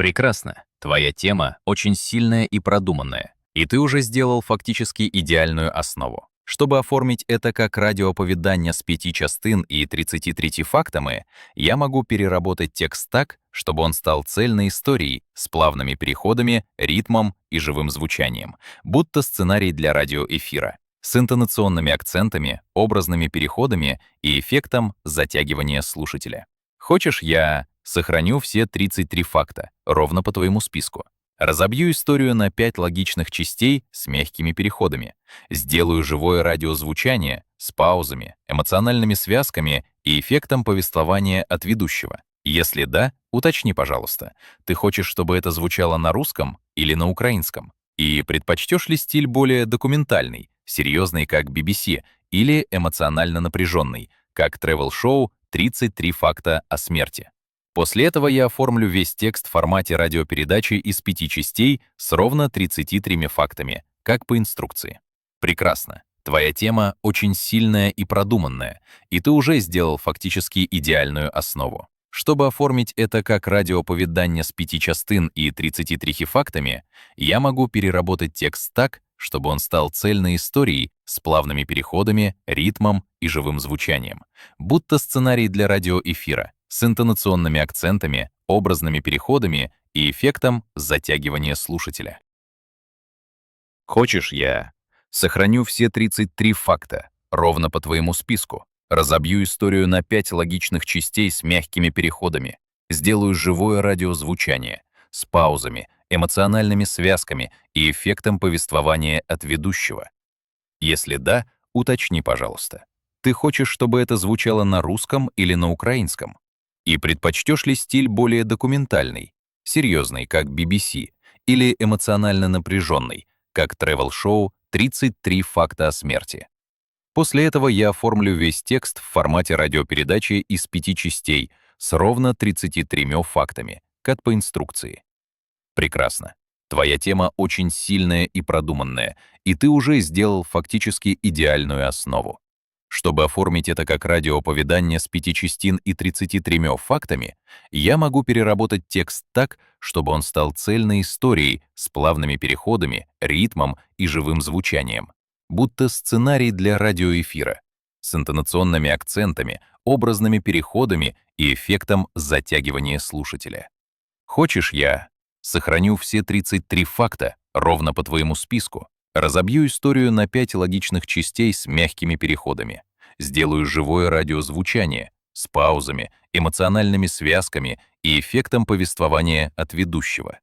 Прекрасно. Твоя тема очень сильная и продуманная, и ты уже сделал фактически идеальную основу. Чтобы оформить это как радіоповідання з пяти частин и 33 фактами, я могу переработать текст так, чтобы он стал цельной историей с плавными переходами, ритмом и живым звучанием, будто сценарий для радиоэфира, с интонационными акцентами, образными переходами и эффектом затягивания слушателя. Хочешь, я сохраню все 33 факта, ровно по твоему списку? Разобью историю на пять логичных частей с мягкими переходами. Сделаю живое радиозвучание с паузами, эмоциональными связками и эффектом повествования от ведущего. Если да, уточни, пожалуйста, ты хочешь, чтобы это звучало на русском или на украинском? И предпочтешь ли стиль более документальный, серьезный, как BBC, или эмоционально напряженный, как travel-шоу «33 факта о смерти»? После этого я оформлю весь текст в формате радиопередачи из пяти частей с ровно 33 фактами, как по инструкции. Прекрасно. Твоя тема очень сильная и продуманная, и ты уже сделал фактически идеальную основу. Чтобы оформить это как радиоповедание с пяти частин и 33 фактами, я могу переработать текст так, чтобы он стал цельной историей с плавными переходами, ритмом и живым звучанием, будто сценарий для радиоэфира, с интонационными акцентами, образными переходами и эффектом затягивания слушателя. Хочешь, я сохраню все 33 факта, ровно по твоему списку, разобью историю на пять логичных частей с мягкими переходами, сделаю живое радиозвучание, с паузами, эмоциональными связками и эффектом повествования от ведущего. Если да, уточни, пожалуйста. Ты хочешь, чтобы это звучало на русском или на украинском? И предпочтешь ли стиль более документальный, серьезный, как BBC, или эмоционально напряженный, как travel-шоу «33 факта о смерти». После этого я оформлю весь текст в формате радиопередачи из пяти частей с ровно 33 фактами, как по инструкции. Прекрасно. Твоя тема очень сильная и продуманная, и ты уже сделал фактически идеальную основу. Чтобы оформить это как радиоповедание с пяти частин и 33 фактами, я могу переработать текст так, чтобы он стал цельной историей с плавными переходами, ритмом и живым звучанием, будто сценарий для радиоэфира, с интонационными акцентами, образными переходами и эффектом затягивания слушателя. Хочешь, я сохраню все 33 факта ровно по твоему списку, Разобью историю на пять логичных частей с мягкими переходами. Сделаю живое радиозвучание с паузами, эмоциональными связками и эффектом повествования от ведущего.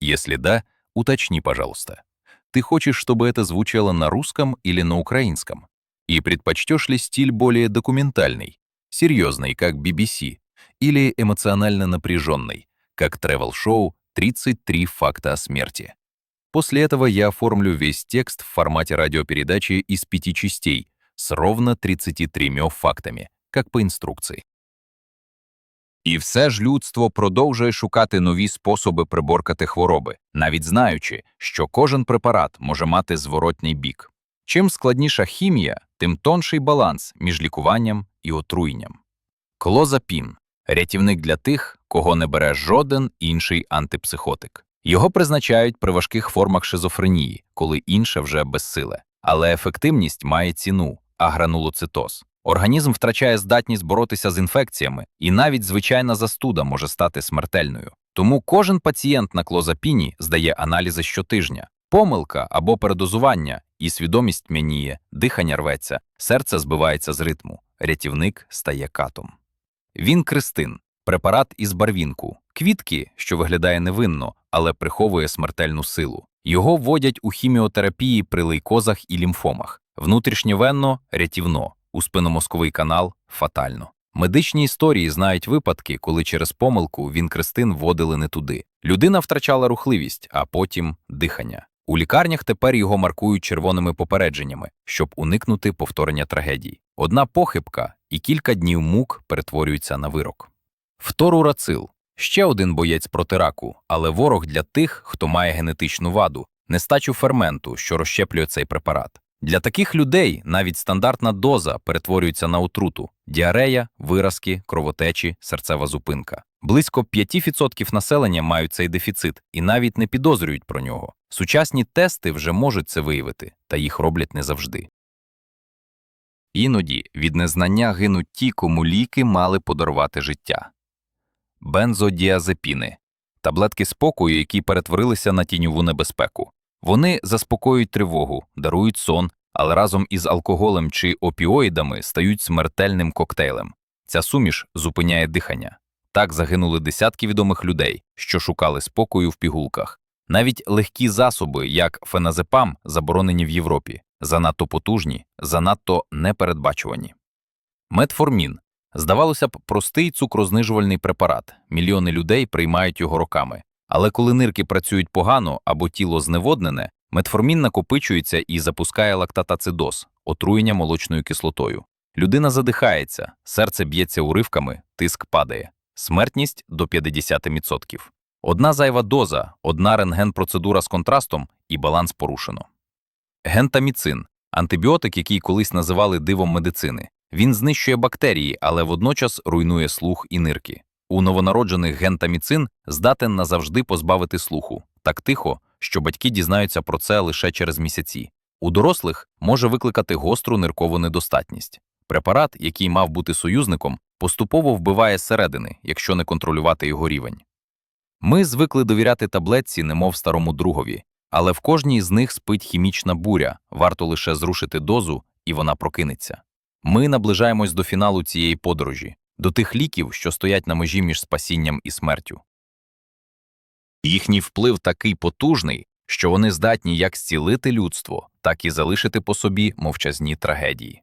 Если да, уточни, пожалуйста. Ты хочешь, чтобы это звучало на русском или на украинском? И предпочтешь ли стиль более документальный, серьезный, как BBC, или эмоционально напряженный, как travel-шоу «33 факта о смерти»? После этого я оформлю весь текст в формате радиопередачи из пяти частей с ровно 33 фактами, як по інструкції. І все ж людство продовжує шукати нові способи приборкати хвороби, навіть знаючи, що кожен препарат може мати зворотній бік. Чим складніша хімія, тим тонший баланс між лікуванням і отруєнням. Клозапін рятівник для тих, кого не бере жоден інший антипсихотик. Його призначають при важких формах шизофренії, коли інше вже безсиле. Але ефективність має ціну агранулоцитоз. Організм втрачає здатність боротися з інфекціями, і навіть звичайна застуда може стати смертельною. Тому кожен пацієнт на клозапіні здає аналізи щотижня. Помилка або передозування, і свідомість м'яніє, дихання рветься, серце збивається з ритму, рятівник стає катом. Він кристин препарат із барвінку, квітки, що виглядає невинно, але приховує смертельну силу. Його вводять у хіміотерапії при лейкозах і лімфомах, внутрішньовенно рятівно, у спиномозковий канал фатально. Медичні історії знають випадки, коли через помилку він крестин вводили не туди. Людина втрачала рухливість, а потім дихання. У лікарнях тепер його маркують червоними попередженнями, щоб уникнути повторення трагедії. Одна похибка і кілька днів мук перетворюються на вирок. Фторурацил ще один боєць проти раку, але ворог для тих, хто має генетичну ваду, нестачу ферменту, що розщеплює цей препарат. Для таких людей навіть стандартна доза перетворюється на отруту: діарея, виразки, кровотечі, серцева зупинка. Близько 5% населення мають цей дефіцит і навіть не підозрюють про нього. Сучасні тести вже можуть це виявити, та їх роблять не завжди. Іноді від незнання гинуть ті, кому ліки мали подарувати життя. Бензодіазепіни таблетки спокою, які перетворилися на тіньову небезпеку. Вони заспокоюють тривогу, дарують сон, але разом із алкоголем чи опіоїдами стають смертельним коктейлем. Ця суміш зупиняє дихання. Так загинули десятки відомих людей, що шукали спокою в пігулках. Навіть легкі засоби, як феназепам, заборонені в Європі, занадто потужні, занадто непередбачувані. Метформін здавалося б, простий цукрознижувальний препарат. Мільйони людей приймають його роками. Але коли нирки працюють погано або тіло зневоднене, метформін накопичується і запускає лактатацидоз – отруєння молочною кислотою. Людина задихається, серце б'ється уривками, тиск падає. Смертність до 50%. Одна зайва доза, одна рентген-процедура з контрастом і баланс порушено. Гентаміцин – антибіотик, який колись називали дивом медицини. Він знищує бактерії, але водночас руйнує слух і нирки. У новонароджених гентаміцин здатен назавжди позбавити слуху, так тихо, що батьки дізнаються про це лише через місяці. У дорослих може викликати гостру ниркову недостатність. Препарат, який мав бути союзником, поступово вбиває зсередини, якщо не контролювати його рівень. Ми звикли довіряти таблетці, немов старому другові, але в кожній з них спить хімічна буря, варто лише зрушити дозу, і вона прокинеться. Ми наближаємось до фіналу цієї подорожі, до тих ліків, що стоять на межі між спасінням і смертю. Їхній вплив такий потужний, що вони здатні як зцілити людство, так і залишити по собі мовчазні трагедії.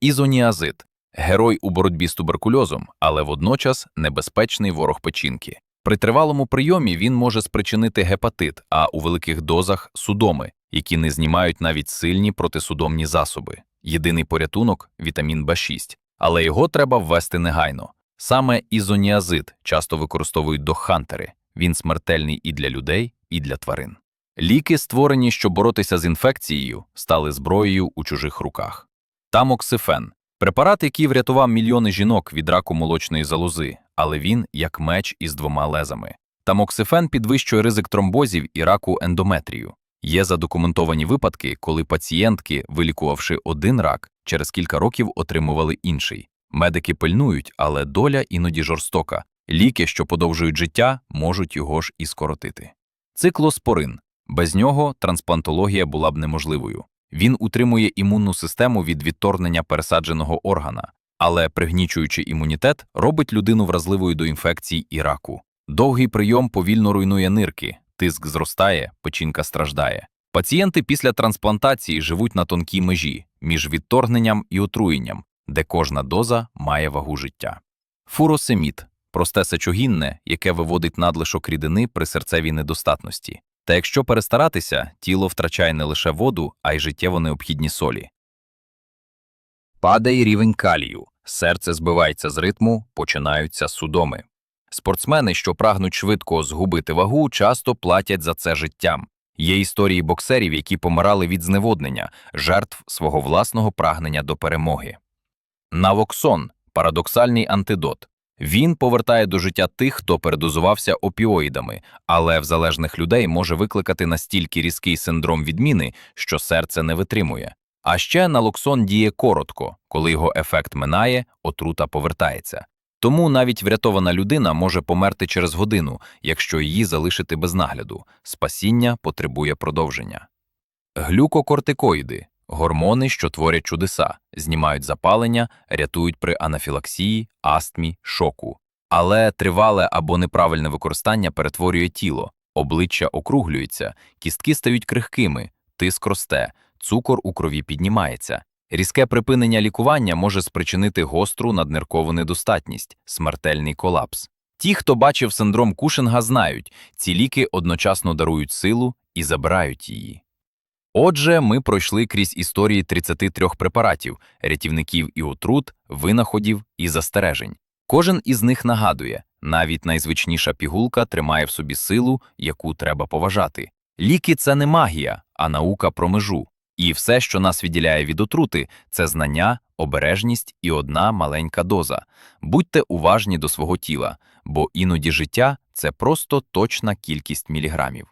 Ізоніазид герой у боротьбі з туберкульозом, але водночас небезпечний ворог печінки. При тривалому прийомі він може спричинити гепатит, а у великих дозах судоми, які не знімають навіть сильні протисудомні засоби. Єдиний порятунок вітамін В6, але його треба ввести негайно. Саме ізоніазид часто використовують дохантери. Він смертельний і для людей, і для тварин. Ліки, створені, щоб боротися з інфекцією, стали зброєю у чужих руках. Тамоксифен препарат, який врятував мільйони жінок від раку молочної залози, але він як меч із двома лезами. Тамоксифен підвищує ризик тромбозів і раку ендометрію. Є задокументовані випадки, коли пацієнтки, вилікувавши один рак, через кілька років отримували інший. Медики пильнують, але доля іноді жорстока. Ліки, що подовжують життя, можуть його ж і скоротити. Циклоспорин без нього трансплантологія була б неможливою. Він утримує імунну систему від відторгнення пересадженого органа, але, пригнічуючи імунітет, робить людину вразливою до інфекцій і раку. Довгий прийом повільно руйнує нирки, тиск зростає, печінка страждає. Пацієнти після трансплантації живуть на тонкій межі між відторгненням і отруєнням, де кожна доза має вагу життя. Фуросемід просте сечогінне, яке виводить надлишок рідини при серцевій недостатності. Та якщо перестаратися, тіло втрачає не лише воду, а й життєво необхідні солі. Падає рівень калію, серце збивається з ритму, починаються судоми. Спортсмени, що прагнуть швидко згубити вагу, часто платять за це життям. Є історії боксерів, які помирали від зневоднення, жертв свого власного прагнення до перемоги. Навоксон парадоксальний антидот. Він повертає до життя тих, хто передозувався опіоїдами, але в залежних людей може викликати настільки різкий синдром відміни, що серце не витримує. А ще налоксон діє коротко, коли його ефект минає, отрута повертається. Тому навіть врятована людина може померти через годину, якщо її залишити без нагляду. Спасіння потребує продовження. Глюкокортикоїди гормони, що творять чудеса, знімають запалення, рятують при анафілаксії, астмі, шоку. Але тривале або неправильне використання перетворює тіло, обличчя округлюється, кістки стають крихкими, тиск росте, цукор у крові піднімається. Різке припинення лікування може спричинити гостру надниркову недостатність, смертельний колапс. Ті, хто бачив синдром Кушинга, знають, ці ліки одночасно дарують силу і забирають її. Отже, ми пройшли крізь історії 33 препаратів, рятівників і отрут, винаходів і застережень. Кожен із них нагадує, навіть найзвичніша пігулка тримає в собі силу, яку треба поважати. Ліки це не магія, а наука про межу. І все, що нас відділяє від отрути, це знання, обережність і одна маленька доза. Будьте уважні до свого тіла, бо іноді життя це просто точна кількість міліграмів.